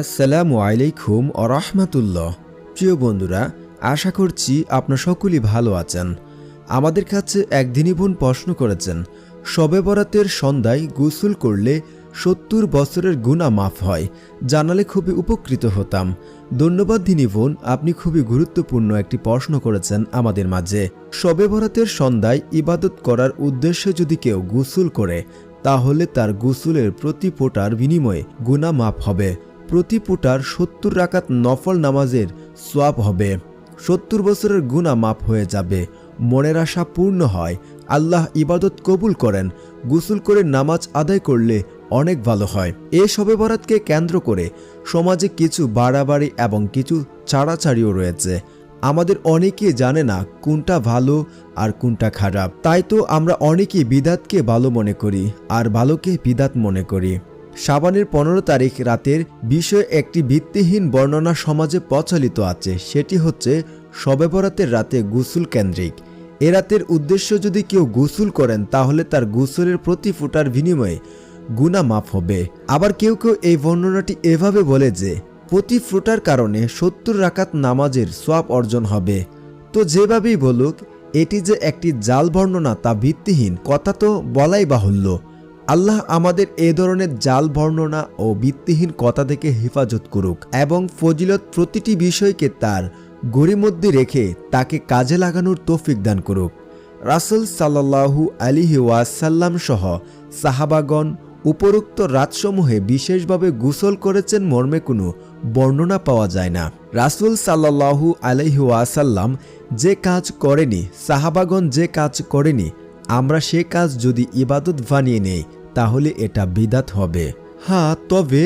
আসসালামু আলাইকুম আরহামাতুল্লাহ প্রিয় বন্ধুরা, আশা করছি আপনার সকলেই ভালো আছেন। আমাদের কাছে একদিনই বোন প্রশ্ন করেছেন, শবে বরাতের সন্ধ্যায় গোসল করলে সত্তর বছরের গুণা মাফ হয়, জানালে খুবই উপকৃত হতাম। ধন্যবাদ দিনী বোন, আপনি খুবই গুরুত্বপূর্ণ একটি প্রশ্ন করেছেন আমাদের মাঝে। শবে বরাতের সন্ধ্যায় ইবাদত করার উদ্দেশ্যে যদি কেউ গোসল করে, তাহলে তার গোসলের প্রতি ফোটার বিনিময়ে গুণা মাফ হবে। প্রতি ফুটার সত্তর রাকাত নফল নামাজের সোয়াব হবে। সত্তর বছরের গুণা মাপ হয়ে যাবে। মনের আশা পূর্ণ হয়। আল্লাহ ইবাদত কবুল করেন। গোসল করে নামাজ আদায় করলে অনেক ভালো হয়। এ শবে বরাতকে কেন্দ্র করে সমাজে কিছু বাড়াবাড়ি এবং কিছু ছাড়াছাড়িও রয়েছে। আমাদের অনেকে জানে না কোনটা ভালো আর কোনটা খারাপ। তাই তো আমরা অনেকেই বিদাতকে ভালো মনে করি আর ভালোকে বিদাত মনে করি। সাবানের পনেরো তারিখ রাতের বিষয়ে একটি ভিত্তিহীন বর্ণনা সমাজে প্রচলিত আছে। সেটি হচ্ছে শবে বরাতের রাতে গুসুল কেন্দ্রিক। এ রাতের উদ্দেশ্য যদি কেউ গুসুল করেন, তাহলে তার গুসলের প্রতি ফুটার বিনিময়ে গুণা মাফ হবে। আবার কেউ কেউ এই বর্ণনাটি এভাবে বলে যে, প্রতি ফুটার কারণে সত্তর রাকাত নামাজের সোয়াব অর্জন হবে। তো যেভাবেই বলুক, এটি যে একটি জাল বর্ণনা তা ভিত্তিহীন, কথা তো বলাই বাহুল্য। আল্লাহ আমাদের এ ধরনের জাল বর্ণনা ও ভিত্তিহীন কথা থেকে হেফাজত করুক এবং ফজিলত প্রতিটি বিষয়কে তার গরিমধ্যে রেখে তাকে কাজে লাগানোর তৌফিক দান করুক। রাসুল সাল্লাহু আলিহি ওয়াসাল্লাম সহ সাহাবাগণ উপরোক্ত রাতসমূহে বিশেষভাবে গোসল করেছেন মর্মে কোনো বর্ণনা পাওয়া যায় না। রাসুল সাল্লাহু আলহি ওয়াসাল্লাম যে কাজ করেনি, সাহাবাগণ যে কাজ করেনি আমরা সে কাজ যদি ইবাদত বানিয়ে নেই, তাহলে এটা বিদাত হবে। হ্যাঁ তবে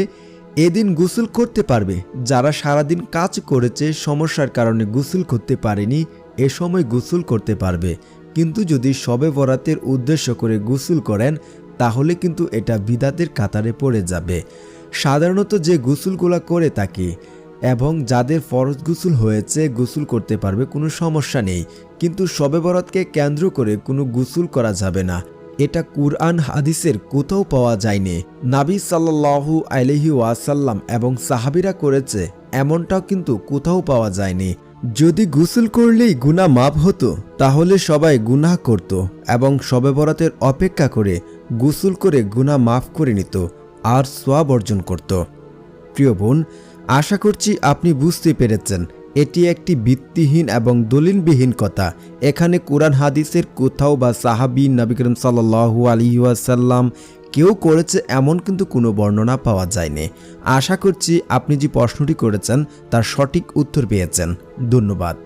এদিন গোসল করতে পারবে। যারা সারাদিন কাজ করেছে, সমস্যার কারণে গোসল করতে পারেনি, এ সময় গোসল করতে পারবে। কিন্তু যদি শবে বরাতের উদ্দেশ্য করে গোসল করেন, তাহলে কিন্তু এটা বিদাতের কাতারে পড়ে যাবে। সাধারণত যে গোসলগুলা করে থাকি এবং যাদের ফরজ গোসল হয়েছে গোসল করতে পারবে, কোনো সমস্যা নেই। কিন্তু শবে বরাতকে কেন্দ্র করে কোনো গোসল করা যাবে না। এটা কুরআন হাদিসের কোথাও পাওয়া যায়নি। নাবি সাল্লাহু আলহি ওয়াসাল্লাম এবং সাহাবিরা করেছে, এমনটাও কিন্তু কোথাও পাওয়া যায়নি। যদি গোসল করলেই গুনাহ মাপ হতো, তাহলে সবাই গুনাহ করত এবং শবে বরাতের অপেক্ষা করে গোসল করে গুনাহ মাফ করে নিত আর সোয়াব অর্জন করত। প্রিয় বোন আশা করছি আপনি বুঝতে পেরেছেন। এটি একটি ভিত্তিহীন এবং দলিলবিহীন কথা। এখানে কোরআন হাদিসের কোথাও বা সাহাবি নবিকরম সাল্লু আলিহাসাল্লাম কেউ করেছে এমন কিন্তু কোনো বর্ণনা পাওয়া যায়নি। আশা করছি আপনি যে প্রশ্নটি করেছেন তার সঠিক উত্তর পেয়েছেন। ধন্যবাদ।